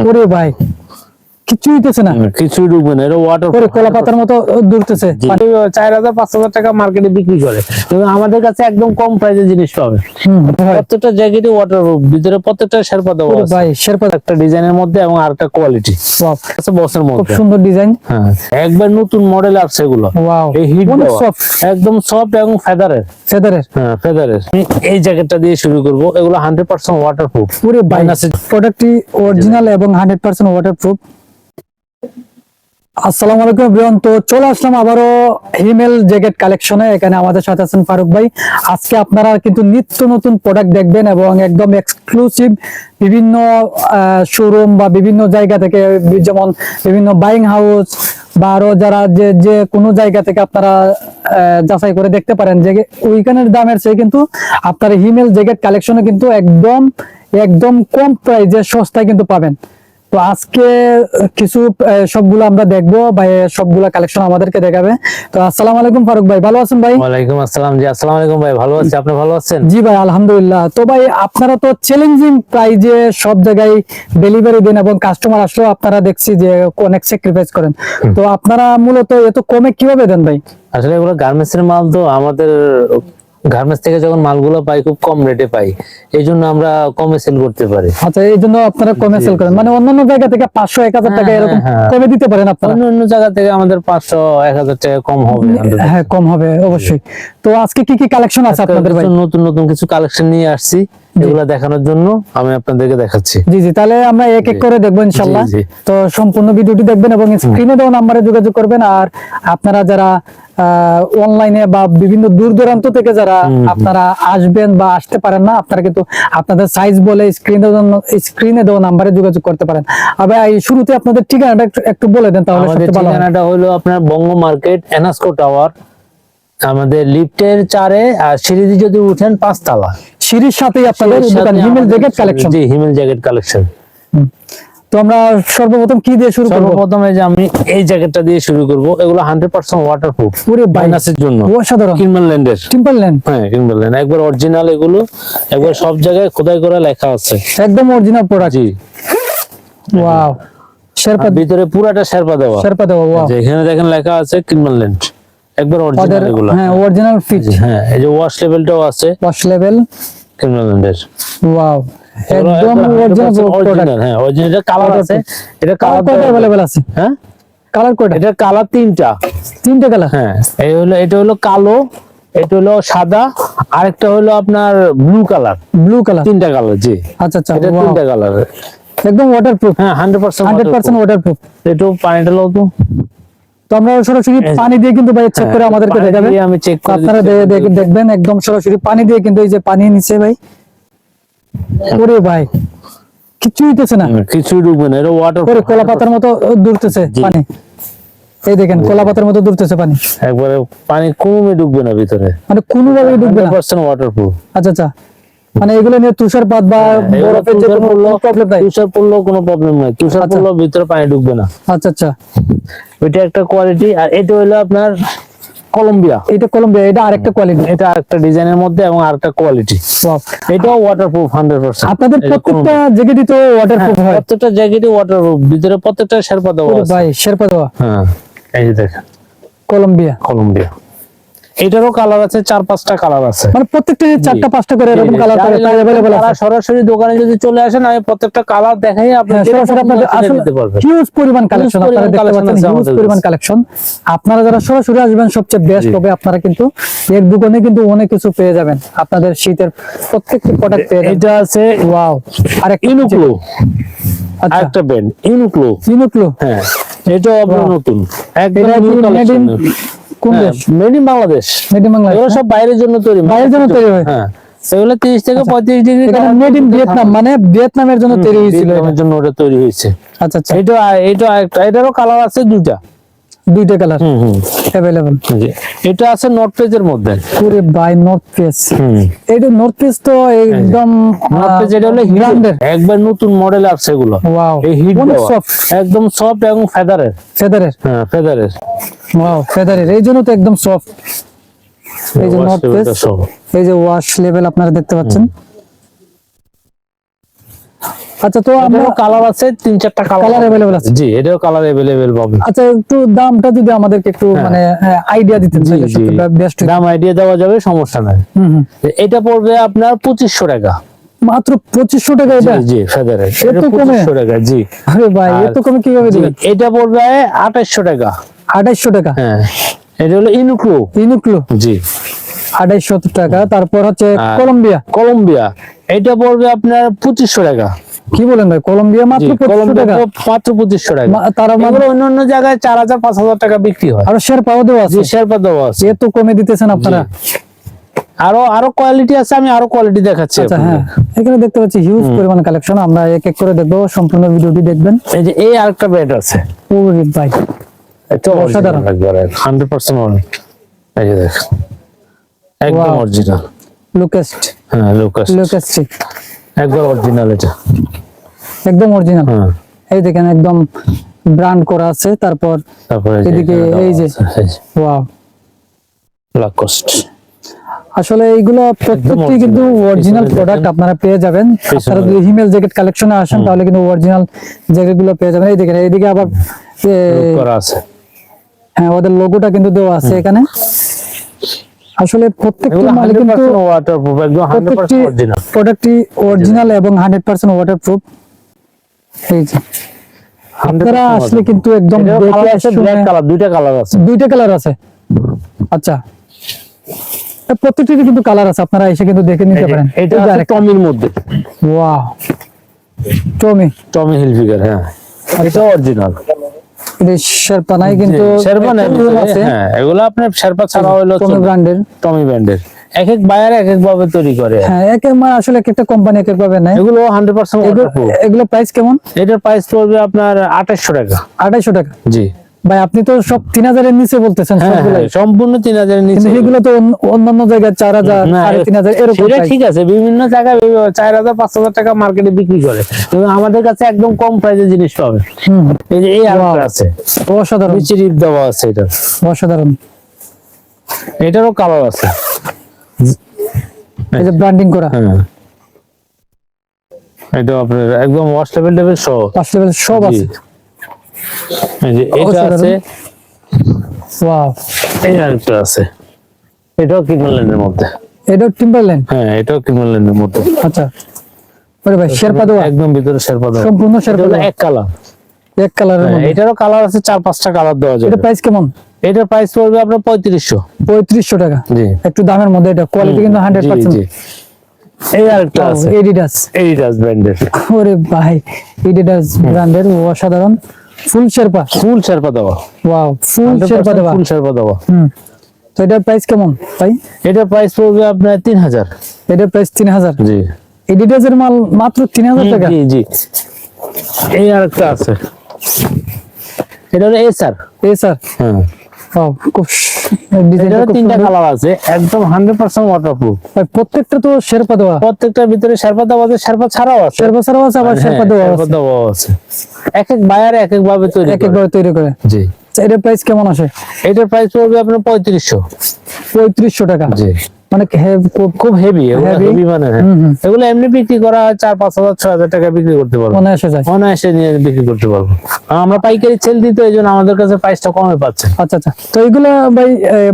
ওরে ভাই কিচ্ছু হইতেছে না। কিছুই ঢুকবে না এটা ওয়াটার কলা পাতার মতো দূরতেছে চার হাজার পাঁচ হাজার টাকা মার্কেটে বিক্রি করে। আমাদের কাছে একদম কম প্রাইসে জিনিস পাবে। প্রত্যেকটা জ্যাকেটই ওয়াটার ভিতরে প্রত্যেকটা শেরপা দেওয়া আছে। ভাই শেরপা একটা ডিজাইনের মধ্যে এবং আরেকটা কোয়ালিটি বাপ, আছে বসের খুব সুন্দর ডিজাইন হ্যাঁ একবার নতুন মডেল আসছে এগুলো। ওয়াও এই হিট সফট একদম সফট এবং ফেদারের ফেদারের হ্যাঁ ফেদারের এই জ্যাকেটটা দিয়ে শুরু করব। এগুলো হান্ড্রেড পার্সেন্ট ওয়াটারপ্রুফ পুরো Minus- প্রোডাক্টটি অরিজিনাল এবং হান্ড্রেড পার্সেন্ট ওয়াটারপ্রুফ আসসালামু আলাইকুম ব্রিয়ন তো চলে আসলাম আবারও হিমেল জ্যাকেট কালেকশনে। এখানে আমাদের সাথে আছেন ফারুক ভাই। আজকে আপনারা কিন্তু নিত্য নতুন প্রোডাক্ট দেখবেন এবং একদম এক্সক্লুসিভ বিভিন্ন শোরুম বা বিভিন্ন জায়গা থেকে যেমন বিভিন্ন বাইং হাউস বা আরও যারা যে যে কোনো জায়গা থেকে আপনারা যাচাই করে দেখতে পারেন যে ওইখানের দামের চেয়ে কিন্তু আপনার হিমেল জ্যাকেট কালেকশনে কিন্তু একদম একদম কম প্রাইজে সস্তায় কিন্তু পাবেন। তো আজকে কিছু সবগুলো আমরা দেখব ভাই সবগুলা কালেকশন আমাদেরকে দেখাবে। তো আসসালামু আলাইকুম ফারুক ভাই ভালো আছেন ভাই? ওয়ালাইকুম আসসালাম জি আসসালামু আলাইকুম ভাই ভালো আছি আপনি ভালো আছেন? জি ভাই আলহামদুলিল্লাহ। তো ভাই আপনারা তো চ্যালেঞ্জিং প্রাইজে সব জায়গায় ডেলিভারি দেন এবং কাস্টমার আসলেও আপনারা দেখছি যে অনেক স্যাক্রিফাইস করেন। তো আপনারা মূলত এত কমে কীভাবে দেন ভাই? আসলে এগুলো গার্মেন্টস এর মাল তো আমাদের গার্মেন্টস থেকে যখন মালগুলো পাই খুব কম রেটে পাই। এই জন্য আমরা কমে সেল করতে পারি। আচ্ছা এই জন্য আপনারা কমে সেল করেন। মানে অন্যান্য জায়গা থেকে পাঁচশো এক হাজার টাকা হ্যাঁ, এরকম হ্যাঁ। কমে দিতে পারেন আপনারা? অন্য অন্য জায়গা থেকে আমাদের পাঁচশো এক হাজার টাকা কম হবে। হ্যাঁ কম হবে অবশ্যই। তো আজকে কি কি কালেকশন আছে আপনাদের নতুন নতুন কিছু কালেকশন নিয়ে আসছি। এগুলো দেখানোর জন্য আমি আপনাদেরকে দেখাচ্ছি। জি জি তাহলে আমরা এক এক করে দেখব ইনশাল্লাহ। তো সম্পূর্ণ ভিডিওটি দেখবেন এবং স্ক্রিনে দেওয়া নাম্বারে যোগাযোগ করবেন। আর আপনারা যারা অনলাইনে বা বিভিন্ন দূর দূরান্ত থেকে যারা আপনারা আসবেন বা আসতে পারেন না আপনারা কিন্তু আপনাদের সাইজ বলে স্ক্রিনে স্ক্রিনে দেওয়া নাম্বারে যোগাযোগ করতে পারেন। আবার এই শুরুতে আপনাদের ঠিকানাটা একটু- একটু বলে দেন তাহলে সবচেয়ে ভালো ঠিকানাটা হলো আপনার বঙ্গ মার্কেট এনাস্কো টাওয়ার আমাদের লিফটের চারে আর সিঁড়ি যদি উঠেন পাঁচতলা। সিঁড়ির সাথেই আপনাদের দোকান হিমেল জ্যাকেট কালেকশন জি হিমেল জ্যাকেট কালেকশন তো আমরা সর্বপ্রথম কি দিয়ে শুরু করব? সর্বপ্রথম এই যে আমি এই জ্যাকেটটা দিয়ে শুরু করব এগুলো হান্ড্রেড পার্সেন্ট ওয়াটারপ্রুফ পুরো মাইনাসের জন্য। অসাধারণ। কিনবারল্যান্ডের সিম্পল ল্যান্ড হ্যাঁ কিনবারল্যান্ড একবার অরিজিনাল এগুলো একবার সব জায়গায় খোদাই করে লেখা আছে। একদম অরিজিনাল প্রোডাক্ট জি। ওয়াও শেরপা ভিতরে পুরাটা শেরপা দেওয়া। শেরপা দেওয়া ওয়াও এখানে দেখেন লেখা আছে কিনবারল্যান্ড একবার ওদের অরিজিনাল এগুলো হ্যাঁ অরিজিনাল ফিট হ্যাঁ এই যে ওয়াশ লেভেলটাও আছে ওয়াশ লেভেল কিনবারল্যান্ডের ওয়াও একদম অরিজিনাল প্রোডাক্ট অরিজিনাল হ্যাঁ অরিজিনাল এটা কালার আছে এটা কালার কালার কয়টা अवेलेबल আছে হ্যাঁ কালার কয়টা এটা কালার তিনটা তিনটা কালার হ্যাঁ এই হলো এটা হলো কালো এটা হলো সাদা আরেকটা হলো আপনার ব্লু কালার ব্লু কালার তিনটা কালার জি আচ্ছা আচ্ছা এটা wow, তিনটা কালার একদম ওয়াটারপ্রুফ হ্যাঁ হান্ড্রেড পার্সেন্ট 100% ওয়াটারপ্রুফ একটু পানিটা লো তো তো আমরা সরাসরি পানি দিয়ে কিন্তু ভাই চেক করে আমাদেরকে দেখাবে। আমি চেক করে আপনারা দেখবেন একদম সরাসরি পানি দিয়ে কিন্তু এই যে পানি নিচে ভাই। ওরে ভাই হইতেছে না। ডুববে না এটা ওয়াটার ওরে কলা পাতার মতো দূরতেছে পানি। এই দেখেন কলা পাতার মতো দূরতেছে পানি। একবারে পানি কমে ডুববে না ভিতরে। মানে কোনোভাবে ডুববে না। পার্সেন্ট ওয়াটারপ্রুফ আচ্ছা আচ্ছা। মানে এগুলো নিয়ে তুষারপাত বা বরফের যে কোনো প্রবলেম নাই? তুষার পড়লেও কোনো প্রবলেম নাই। তুষার আচ্ছা। পড়লেও ভিতরে পানি ডুববে না। আচ্ছা আচ্ছা। ওইটা একটা কোয়ালিটি আর এটা হলো আপনার কলম্বিয়া এটা কলম্বিয়া এটা আরেকটা কোয়ালিটি এটা আরেকটা ডিজাইনের মধ্যে এবং আরেকটা কোয়ালিটি এটাও ওয়াটারপ্রুফ হান্ড্রেড পার্সেন্ট আপনাদের প্রত্যেকটা জ্যাকেটই তো ওয়াটারপ্রুফ হয়। প্রত্যেকটা জ্যাকেটই ওয়াটারপ্রুফ ভিতরে প্রত্যেকটা শেরপা দেওয়া আছে। ভাই শেরপা দেওয়া। হ্যাঁ এই যে দেখেন। কলম্বিয়া কলম্বিয়া এটারও কালার আছে চার পাঁচটা কালার আছে মানে প্রত্যেকটা চারটা পাঁচটা করে এরকম কালার করে अवेलेबल তারা আছে সরাসরি দোকানে যদি চলে আসেন আমি প্রত্যেকটা কালার দেখাই আপনি হ্যাঁ, যেটা সরাসরি পছন্দ আপনাদের সেটা আসলে নিতে পারবেন হিউজ পরিমাণ কালেকশন পরিমাণ আপনারা দেখতে collection পাচ্ছেন আছে হিউজ আমাদের পরিমাণ কাছে। কালেকশন আপনারা যারা সরাসরি আসবেন সবচেয়ে বেস্ট জি। হবে আপনারা কিন্তু এক দোকানে কিন্তু অনেক কিছু পেয়ে যাবেন আপনাদের শীতের প্রত্যেকটি প্রোডাক্ট পেয়ে যাবেন এটা আছে ওয়াও আর একটা ইনুক্লো আচ্ছা আরেকটা ব্র্যান্ড ইনুক্লো ইনুক্লো হ্যাঁ এটাও আপনার Wow. নতুন একদম এটা new মেড ইন collection। কোন হ্যাঁ, দেশ বাংলাদেশ মেড ইন বাংলাদেশ এগুলো সব বাইরের জন্য তৈরি। বাইরের জন্য তৈরি হয়। হ্যাঁ এগুলো তিরিশ থেকে পঁয়ত্রিশ ডিগ্রি এখানে মেড ইন ভিয়েতনাম মানে ভিয়েতনামের জন্য তৈরি হয়েছিল। ভিয়েতনামের জন্য ওটা তৈরি হয়েছে। আচ্ছা আচ্ছা। এটা এটা একটা এটারও কালার আছে দুইটা। দুইটা কালার অ্যাভেলেবল এটা আছে নর্থ মধ্যে। বাই নর্থ পেজ এটা নর্থ পেজ তো একদম নর্থ পেজ এটা হলো হিরান্ডের একবার নতুন মডেল আসছে এগুলো। ওয়াও এই হিট সফট একদম সফট এবং ফেদারের ফেদারের হ্যাঁ ফেদারের ওয়াও ফেদারের এই জন্য তো একদম সফট এই যে নর্থ পেজ এই যে ওয়াশ লেভেল আপনারা দেখতে পাচ্ছেন। আচ্ছা তো আমরা কালার আছে তিন চারটা কালার কালার অ্যাভেলেবল আছে। জি এটাও কালার অ্যাভেলেবেল পাবেন আচ্ছা একটু দামটা যদি আমাদেরকে একটু মানে আইডিয়া দিতেন বেস্ট দাম আইডিয়া দেওয়া যাবে সমস্যা নাই। হুম হুম। এটা পড়বে আপনার পঁচিশশো টাকা। মাত্র পঁচিশশো টাকা এটা? জি ফেদারের এত কমে? টাকা জি। আরে ভাই এত কমে কীভাবে দিবেন এটা পড়বে আঠাশশো টাকা। আঠাইশশো টাকা? হ্যাঁ এটা হলো ইনুক্লো ইনুক্লো জি। আঠাইশশো টাকা তারপর হচ্ছে কলম্বিয়া কলম্বিয়া এটা পড়বে আপনার পঁচিশশো টাকা। কি বলেন ভাই? কলম্বিয়া মাত্র মাত্র পঁচিশশো টাকা। তারা অন্য অন্য জায়গায় চার হাজার পাঁচ হাজার টাকা বিক্রি হয়। আরও শেয়ার পাওয়া দেওয়া আছে। শেরপা দেওয়া আছে। এত কমে দিতেছেন আপনারা। আরও আরও কোয়ালিটি আছে আমি আরও কোয়ালিটি দেখাচ্ছি আচ্ছা হ্যাঁ। এখানে দেখতে পাচ্ছি হিউজ পরিমাণ কালেকশন আমরা এক এক করে দেখব সম্পূর্ণ ভিডিওটি দেখবেন। এই যে এই আরেকটা বেড আছে। ওরে ভাই। এটা অসাধারণ। একবারে 100% এই যে দেখ একদম অরিজিনাল লুকেস্ট হ্যাঁ লুকাস লুকেস্ট একবার অরিজিনাল এটা। একদম অরিজিনাল হ্যাঁ। এই দেখেন একদম ব্র্যান্ড করা আছে তারপর এদিকে এই যে। ওয়াও লাকোস্ট আসলে এইগুলো প্রত্যেকটি কিন্তু অরিজিনাল প্রোডাক্ট আপনারা পেয়ে যাবেন। আপনারা যদি হিমেল জ্যাকেট কালেকশনে আসেন তাহলে কিন্তু অরিজিনাল জ্যাকেটগুলো পেয়ে যাবেন। এই দেখেন এইদিকে আবার করা আছে। হ্যাঁ ওদের লোগোটা কিন্তু দেওয়া আছে এখানে। আসলে প্রত্যেকটি মালে কিন্তু ওয়াটারপ্রুফ একদম 100% অরিজিনাল প্রোডাক্টটি অরিজিনাল এবং হান্ড্রেড পার্সেন্ট ওয়াটার প্রুফ এই যে। আপনারা আসলে কিন্তু একদম দেখে আছে ব্ল্যাক কালার দুইটা কালার আছে। দুইটা কালার আছে। আচ্ছা। তা প্রত্যেকটিরই কিন্তু কালার আছে আপনারা এসে কিন্তু দেখে নিতে পারেন। এটা আছে টমির মধ্যে। ওয়াও। টমি। টমি হিলফিগার হ্যাঁ। এটা অরিজিনাল কিন্তু আছে। হ্যাঁ এগুলো আপনার শেরপা ছাড়া হলো টমি ব্র্যান্ডের। টমি ব্র্যান্ডের। এক এক বায়ার এক এক ভাবে তৈরি করে। হ্যাঁ এক এক মা আসলে এক একটা কোম্পানি এক এক ভাবে নেয়। এগুলো হান্ড্রেড পার্সেন্ট এগুলো এগুলো প্রাইস কেমন? এটার প্রাইস পড়বে আপনার টাকা। টাকা। জি। ভাই আপনি তো সব তিন হাজারের নিচে বলতেছেন হ্যাঁ হ্যাঁ, সম্পূর্ণ তিন হাজারের নিচে। এগুলো তো অন্য- অন্যান্য জায়গায় চার হাজার সাড়ে তিন হাজার এরকম ঠিক আছে বিভিন্ন জায়গায় চার হাজার পাঁচ হাজার টাকা মার্কেটে বিক্রি করে। আমাদের কাছে একদম কম প্রাইসে জিনিস পাবে। এই যে এই আরেকটা আছে। অসাধারণ। নিচে রিপ দেওয়া আছে এটা। অসাধারণ। এটারও কালার আছে। এই যে ব্র্যান্ডিং করা। হ্যাঁ। এটা আপনার একদম ওয়াশ লেভেল লেভেল সহ। পাঁচ লেভেল সব আছে। যে এটা আছে। ওয়াও। এই আরেকটা আছে। এটাও কিনলেনের মধ্যে। এটা টিম্বারল্যান্ড হ্যাঁ এটাও কিনলেনের মধ্যে। আচ্ছা। ওরে ভাই শেরপা দেওয়া একদম ভিতরে শেরপা দেওয়া সম্পূর্ণ শেরপা দেওয়া এক কালার। এক কালারের মধ্যে। এটারও কালার আছে চার পাঁচটা কালার দেওয়া যাবে। এটা প্রাইস কেমন? এটার প্রাইস পড়বে আপনার পঁয়ত্রিশশো। পঁয়ত্রিশশো টাকা। জি। একটু দামের মধ্যে এটা কোয়ালিটি কিন্তু হান্ড্রেড পার্সেন্ট এই আরেকটা আছে। এডিডাস এডিডাস ব্র্যান্ডের ওরে ভাই এডিডাস ব্র্যান্ডের অসাধারণ। ফুল শেরপা? ফুল শেরপা দেওয়া। ওয়াও ফুল শেরপা দেওয়া। ফুল শেরপা দেওয়া। হুম তো এটার প্রাইস কেমন ভাই? এটার প্রাইস পড়বে আপনার তিন হাজার। এটার প্রাইস তিন হাজার? জি। এডিডাস এর মাল মাত্র তিন হাজার টাকা? জি জি। এই আরেকটা আছে। এটা হলো এসআর এসআর হ্যাঁ। ওয়াও খুব ডিজাইনটা এটারও খুব তিনটা কালার আছে একদম হান্ড্রেড পার্সেন্ট ওয়াটারপ্রুফ প্রত্যেকটা তো শেরপা দেওয়া। প্রত্যেকটার ভিতরে শেরপা দেওয়া আছে শেরপা ছাড়াও আছে। শেরপা ছাড়াও আছে আবার হ্যাঁ, শেরপা দেওয়া আছে। এক এক বায়ার এক এক ভাবে তৈরি এক করে। একভাবে তৈরি করে। জি। আচ্ছা, এটার প্রাইস কেমন আসে? এটার প্রাইস পড়বে আপনার পঁয়ত্রিশশো। পঁয়ত্রিশশো টাকা। জি। মানে খুব খুব হেভি হেভি মানে হ্যাঁ। এগুলো এমনি বিক্রি করা হয় চার পাঁচ হাজার ছয় হাজার টাকা বিক্রি করতে পারব। অনায়াসে নিয়ে বিক্রি করতে পারব। আমরা পাইকারি সেল দিতে এই জন্য আমাদের কাছে প্রাইসটা কমে পাচ্ছে। আচ্ছা আচ্ছা। তো এগুলো ভাই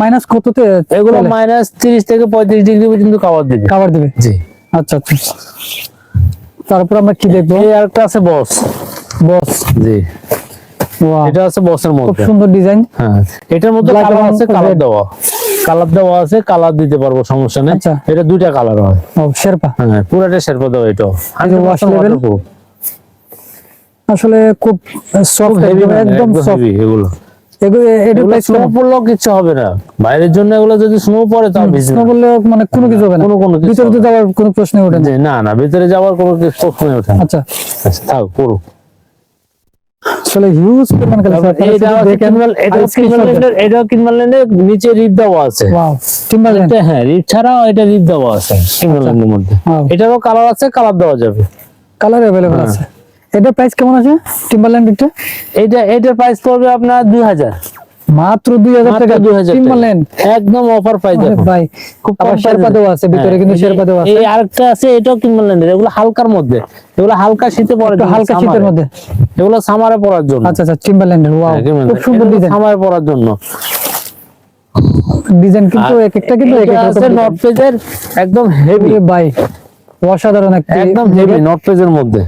মাইনাস কততে এগুলো মাইনাস তিরিশ থেকে পঁয়ত্রিশ ডিগ্রি পর্যন্ত খাবার দিবে। খাবার দিবে? জি। আচ্ছা আচ্ছা। তারপর আমরা কি দেখব? এই আরেকটা আছে বস বস জি। এটা আছে বসের খুব মধ্যে। সুন্দর ডিজাইন হ্যাঁ। এটার মধ্যে কালার আছে কালার দেওয়া। কালার দেওয়া আছে কালার দিতে পারব সমস্যা নেই। আচ্ছা। এটা দুইটা কালার হয়। শেরপা? হ্যাঁ পুরাটা শেরপা দেওয়া wash level? আসলে খুব সফট একদম সফট এগুলো। কিছু হবে না। বাইরের জন্য এগুলো যদি স্নো পড়ে তাও স্নো। মানে কোনো কিছু হবে না। কোনো- কোনো ভিতরে। যাওয়ার প্রশ্নই ওঠে না। না ভিতরে যাওয়ার কোনো প্রশ্নই ওঠে না। আচ্ছা। আচ্ছা, থাক করুক আসলে হিউজ পরিমাণ কালেকশন এটা হচ্ছে কিনমাল- এটা হচ্ছে কিনমাল্যান্ডের- এটাও কিনমাল্যান্ডের নিচে রিপ দেওয়া আছে ওয়াও টিম্বারল্যান্ড এটা হ্যাঁ রিপ ছাড়াও এটা রিপ দেওয়া আছে কিনমাল্যান্ডের মধ্যে Wow. এটারও কালার আছে কালার দেওয়া যাবে কালার अवेलेबल হ্যাঁ। আছে এটার প্রাইস কেমন আছে টিম্বারল্যান্ড এটা এটা এটার প্রাইস পড়বে আপনার দুই হাজার মাত্র দুই হাজার টাকা 2000 টাকা। টিম্বারল্যান্ড একদম অফার আরে ভাই খুব কম শেরপা দেওয়া আছে ভিতরে হ্যাঁ, কিন্তু শেরপা দেওয়া আছে এই আরেকটা আছে এটাও কিনবেন এগুলো হালকার মধ্যে। এগুলো হালকা শীতে পরে হালকা শীতের মধ্যে। এগুলো সামারে পরার জন্য। আচ্ছা আচ্ছা টিম্বারল্যান্ডের ওয়াও হ্যাঁ, খুব সুন্দর ডিজাইন সামারে পরার জন্য। ডিজাইন কিন্তু এক একটা কিন্তু এক এটা এক আছে পেজের একদম হেভি। ভাই অসাধারণ একটা একদম হেভি পেজের মধ্যে।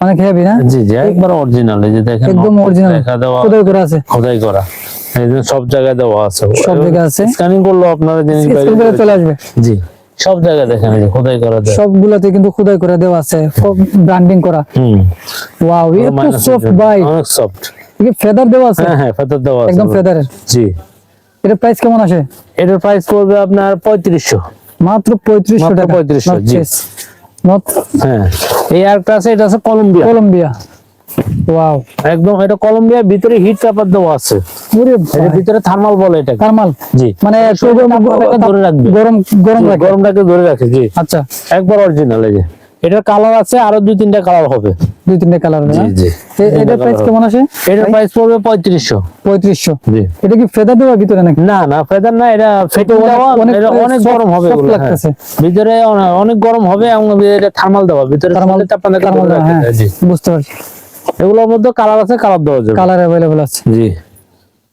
অনেক হেভি না? জি জি একবার অরিজিনাল এই যে দেখেন একদম অরিজিনাল লেখা দেওয়া খোদাই করা আছে। খোদাই করা। সব জায়গায় দেওয়া আছে। সব জায়গায় আছে? স্ক্যানিং করল আপনারা জিনিস বাইরে চলে আসবে? জি। সব জায়গায় দেখেন খোদাই করা দেয় সবগুলোতে কিন্তু খোদাই করে দেওয়া আছে। ব্র্যান্ডিং করা। হুম। ওয়াও এত সফট আছে। ভাই অনেক সফট ফেদার দেওয়া আছে? হ্যাঁ হ্যাঁ ফেদার দেওয়া আছে। একদম ফেদারের জি। এর প্রাইস কেমন আসে? এটার প্রাইস পড়বে আপনার পঁয়ত্রিশশো। মাত্র পঁয়ত্রিশশো মাত্র টাকা। 3500 জি। হ্যাঁ। এই আরেকটা আছে এটা আছে কলম্বিয়া কলম্বিয়া ওয়াও একদম এটা কলম্বিয়া ভিতরে হিট পেপার দেওয়া আছে। এর ভিতরে থার্মাল বলে এটা থার্মাল জি। মানে ধরে রাখবে। গরম গরম রাখে গরমটাকে ধরে রাখে জি। আচ্ছা। একবার অরিজিনাল এই যে। এটার কালার আছে আরও দুই তিনটা কালার হবে। দুই তিনটে কালার জি জি। এটার প্রাইস কেমন আসে? এটার প্রাইস পড়বে পঁয়ত্রিশশো। পঁয়ত্রিশশো। জি। এটা কি ফেদার দেওয়া ভিতরে নাকি? না না ফেদার না এটা ফেটে অনেক- দেওয়া অনেক এটা গরম হবে হ্যাঁ। লাগতেছে। ভিতরে অনেক গরম হবে এবং এটা থার্মাল দেওয়া। ভিতরে থার্মাল রাখে হ্যাঁ। জি। বুঝতে পারছি। এগুলোর মধ্যে কালার আছে কালার দেওয়া যাবে। কালার অ্যাভেলেবল আছে। জি।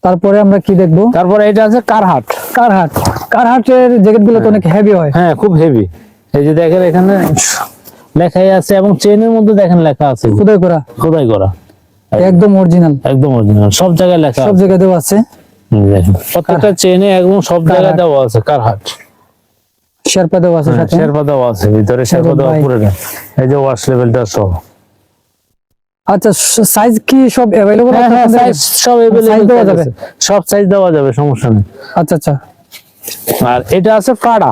তারপরে আমরা কি দেখব? তারপরে এটা আছে কারহাট কারহাট কারহাটের জ্যাকেটগুলো তো অনেক হেভি হয়। হ্যাঁ খুব হেভি এই যে দেখেন এখানে লেখাই আছে এবং চেনের মধ্যে দেখেন লেখা আছে। খোদাই করা। খোদাই করা। একদম অরিজিনাল একদম অরিজিনাল সব জায়গায় লেখা সব জায়গায় দেওয়া আছে। প্রত্যেকটা চেনে একদম সব জায়গায় দেওয়া আছে কারহাট শেরপা দেওয়া আছে হ্যাঁ, সাথে। শেরপা দেওয়া আছে ভিতরে শেরপা দেওয়া ভাই। পুরো এই যে ওয়াশ লেভেলটা সব আচ্ছা সাইজ কি সব অ্যাভেলেবল হ্যাঁ হ্যাঁ সাইজ সব Size দেওয়া যাবে? अवेलेबल সব সাইজ দেওয়া যাবে সমস্যা নেই আচ্ছা আচ্ছা আর এটা আছে প্রাডা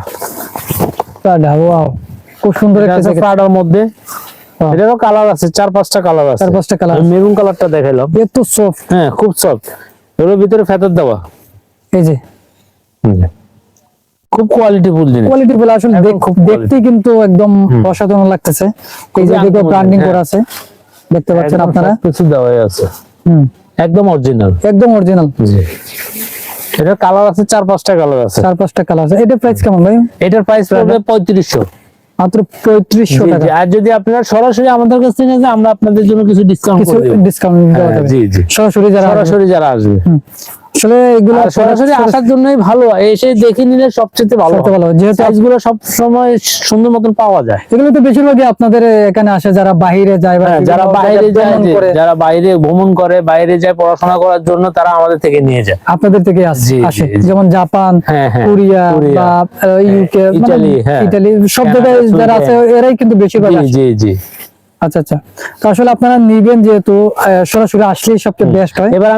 টাডা ওয়াও খুব সুন্দর এটা একটা আছে জ্যাকেট প্রাডার মধ্যে এটারও কালার আছে চার পাঁচটা কালার আছে চার পাঁচটা colour আছে। মেরুন কালারটা দেখাইলাম এত সফট হ্যাঁ খুব সফট এর ভিতরে ফেতার দেওয়া এই যে হুম। খুব কোয়ালিটি ফুল জিনিস কোয়ালিটি বলে আসলে একদম দেখ- খুব দেখতে কিন্তু একদম অসাধারণ লাগতেছে এই যে খুবই দেখো uncommon, ব্র্যান্ডিং হ্যাঁ। করা আছে দেখতে পাচ্ছেন আপনারা? কিছু দেওয়াই আছে। হুম। একদম অরিজিনাল একদম অরিজিনাল জি। এটা কালার আছে চার পাঁচটা কালার আছে। চার পাঁচটা কালার আছে। এটা প্রাইস কেমন ভাই? এটার প্রাইস পড়বে পঁয়ত্রিশশো। মাত্র পঁয়ত্রিশশো টাকা। আর যদি আপনারা সরাসরি আমাদের কাছে থেকে যান আমরা আপনাদের জন্য কিছু ডিসকাউন্ট করে দেব। ডিসকাউন্ট দেওয়া হ্যাঁ, জি জি। সরাসরি যারা সরাসরি যারা আসবে। আসলে এগুলো সরাসরি আসার জন্যই ভালো এসে দেখে নিলে সবচেয়ে ভালো ভালো, যেহেতু সাইজগুলো সব সময় সুন্দর মতন পাওয়া যায়। এগুলো তো বেশিরভাগই আপনাদের এখানে আসে যারা বাইরে যায় হ্যাঁ, যারা বাইরে যায় যারা বাইরে ভ্রমণ করে বাইরে যায় পড়াশোনা করার জন্য তারা আমাদের থেকে নিয়ে যায়। আপনাদের থেকে আসে যেমন জাপান হ্যাঁ, হ্যাঁ, কোরিয়া বা ইউকে ইটালি, হ্যাঁ, ইটালি সব জায়গায় যারা আছে এরাই কিন্তু বেশিরভাগ জি জি জি। আচ্ছা আচ্ছা। তো আসলে আপনারা নিবেন যেহেতু সরাসরি আসলেই সবচেয়ে বেস্ট হয়। এবার